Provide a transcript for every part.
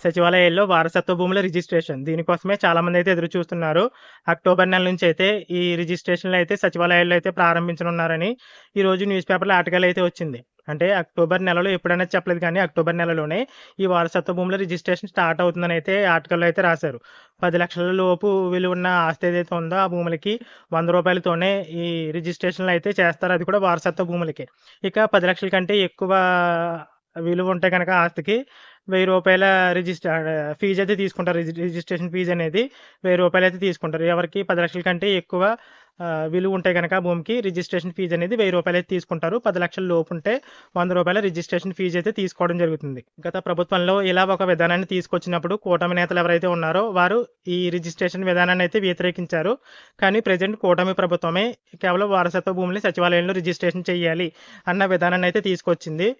సచివాలయాల్లో వారసత్వ భూముల రిజిస్ట్రేషన్. దీనికోసమే చాలామంది అయితే ఎదురు చూస్తున్నారు. అక్టోబర్ నెల నుంచి అయితే ఈ రిజిస్ట్రేషన్‌లు అయితే సచివాలయాల్లో అయితే ప్రారంభించనున్నారని ఈరోజు న్యూస్ పేపర్‌లో ఆర్టికల్ అయితే వచ్చింది. అంటే అక్టోబర్ నెలలో ఎప్పుడైనా చెప్పలేదు కానీ అక్టోబర్ నెలలోనే ఈ వారసత్వ భూముల రిజిస్ట్రేషన్ స్టార్ట్ అవుతుందని అయితే ఆర్టికల్‌లో అయితే రాశారు. పది లక్షల లోపు విలువ ఉన్న ఆస్తి ఏదైతే ఉందో ఆ భూములకి వంద రూపాయలతోనే ఈ రిజిస్ట్రేషన్‌లు అయితే చేస్తారు. అది కూడా వారసత్వ భూములకి. ఇక పది లక్షల కంటే ఎక్కువ విలువ ఉంటే కనుక ఆస్తికి వెయ్యి రూపాయల రిజిస్టర్ ఫీజు అయితే తీసుకుంటారు. రిజిస్ట్రేషన్ ఫీజు అనేది వెయ్యి రూపాయలు అయితే తీసుకుంటారు. ఎవరికి పది లక్షల కంటే ఎక్కువ విలువ ఉంటే కనుక భూమికి రిజిస్ట్రేషన్ ఫీజు అనేది వెయ్యి రూపాయలు అయితే తీసుకుంటారు. 10,00,000 లోపు ఉంటే వంద రూపాయల రిజిస్ట్రేషన్ ఫీజు అయితే తీసుకోవడం జరుగుతుంది. గత ప్రభుత్వంలో ఇలా ఒక విధానాన్ని తీసుకొచ్చినప్పుడు కూటమి నేతలు ఎవరైతే ఉన్నారో వారు ఈ రిజిస్ట్రేషన్ విధానాన్ని అయితే వ్యతిరేకించారు. కానీ ప్రెజెంట్ కూటమి ప్రభుత్వమే కేవలం వారసత్వ భూమిని సచివాలయంలో రిజిస్ట్రేషన్ చేయాలి అన్న విధానాన్ని అయితే తీసుకొచ్చింది.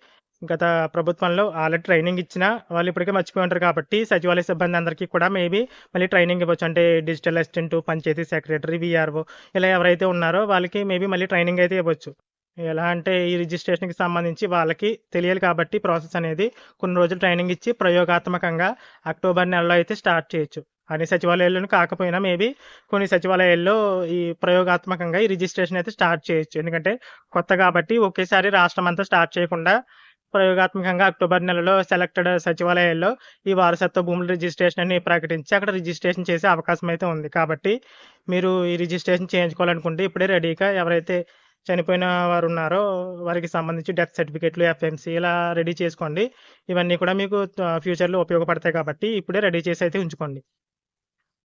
గత ప్రభుత్వంలో ఆల్రెడీ ట్రైనింగ్ ఇచ్చినా వాళ్ళు ఇప్పటికే మర్చిపోయి ఉంటారు కాబట్టి సచివాలయ సిబ్బంది అందరికీ కూడా మేబీ మళ్ళీ ట్రైనింగ్ ఇవ్వచ్చు. అంటే digital assistant, panchayat secretary, VRO ఇలా ఎవరైతే ఉన్నారో వాళ్ళకి మేబీ మళ్ళీ ట్రైనింగ్ అయితే ఇవ్వచ్చు. ఎలా అంటే ఈ రిజిస్ట్రేషన్‌కి సంబంధించి వాళ్ళకి తెలియాలి కాబట్టి ప్రాసెస్ అనేది కొన్ని రోజులు ట్రైనింగ్ ఇచ్చి ప్రయోగాత్మకంగా అక్టోబర్ నెలలో అయితే స్టార్ట్ చేయొచ్చు. అన్ని సచివాలయాల్లోనూ కాకపోయినా మేబీ కొన్ని సచివాలయాల్లో ఈ ప్రయోగాత్మకంగా ఈ రిజిస్ట్రేషన్ అయితే స్టార్ట్ చేయొచ్చు. ఎందుకంటే కొత్త కాబట్టి ఒకేసారి రాష్ట్రం అంతా స్టార్ట్ చేయకుండా ప్రయోగాత్మకంగా అక్టోబర్ నెలలో సెలెక్టెడ్ సచివాలయాల్లో ఈ వారసత్వ భూముల రిజిస్ట్రేషన్ అని ప్రకటించి అక్కడ రిజిస్ట్రేషన్ చేసే అవకాశం అయితే ఉంది. కాబట్టి మీరు ఈ రిజిస్ట్రేషన్ చేయించుకోవాలనుకుంటే ఇప్పుడే రెడీగా ఎవరైతే చనిపోయిన వారు ఉన్నారో వారికి సంబంధించి డెత్ సర్టిఫికేట్లు, ఎఫ్ఎంసీ ఇలా రెడీ చేసుకోండి. ఇవన్నీ కూడా మీకు ఫ్యూచర్‌లో ఉపయోగపడతాయి కాబట్టి ఇప్పుడే రెడీ చేసి అయితే ఉంచుకోండి.